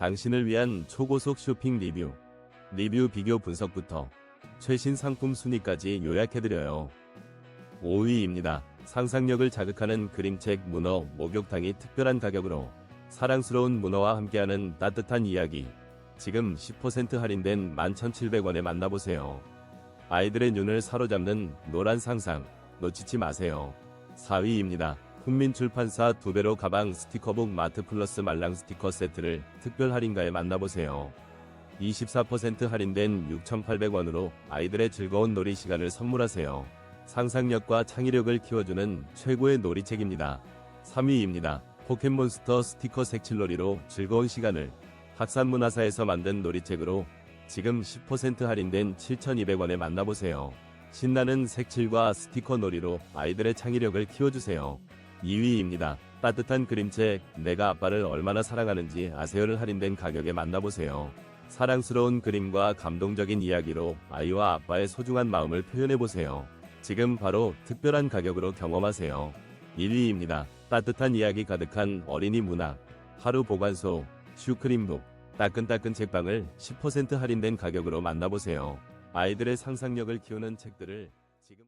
당신을 위한 초고속 쇼핑 리뷰, 리뷰 비교 분석부터 최신 상품 순위까지 요약해드려요. 5위입니다. 상상력을 자극하는 그림책 문어 목욕탕이 특별한 가격으로 사랑스러운 문어와 함께하는 따뜻한 이야기. 지금 10% 할인된 11,700원에 만나보세요. 아이들의 눈을 사로잡는 노란 상상 놓치지 마세요. 4위입니다. 국민출판사 두배로 가방 스티커북 마트 플러스 말랑 스티커 세트를 특별 할인가에 만나보세요. 24% 할인된 6,800원으로 아이들의 즐거운 놀이 시간을 선물하세요. 상상력과 창의력을 키워주는 최고의 놀이책입니다. 3위입니다. 포켓몬스터 스티커 색칠놀이로 즐거운 시간을 학산문화사에서 만든 놀이책으로 지금 10% 할인된 7,200원에 만나보세요. 신나는 색칠과 스티커 놀이로 아이들의 창의력을 키워주세요. 2위입니다. 따뜻한 그림책 내가 아빠를 얼마나 사랑하는지 아세요를 할인된 가격에 만나보세요. 사랑스러운 그림과 감동적인 이야기로 아이와 아빠의 소중한 마음을 표현해보세요. 지금 바로 특별한 가격으로 경험하세요. 1위입니다. 따뜻한 이야기 가득한 어린이 문학, 하루 보관소, 슈크림북, 따끈따끈 책방을 10% 할인된 가격으로 만나보세요. 아이들의 상상력을 키우는 책들을 지금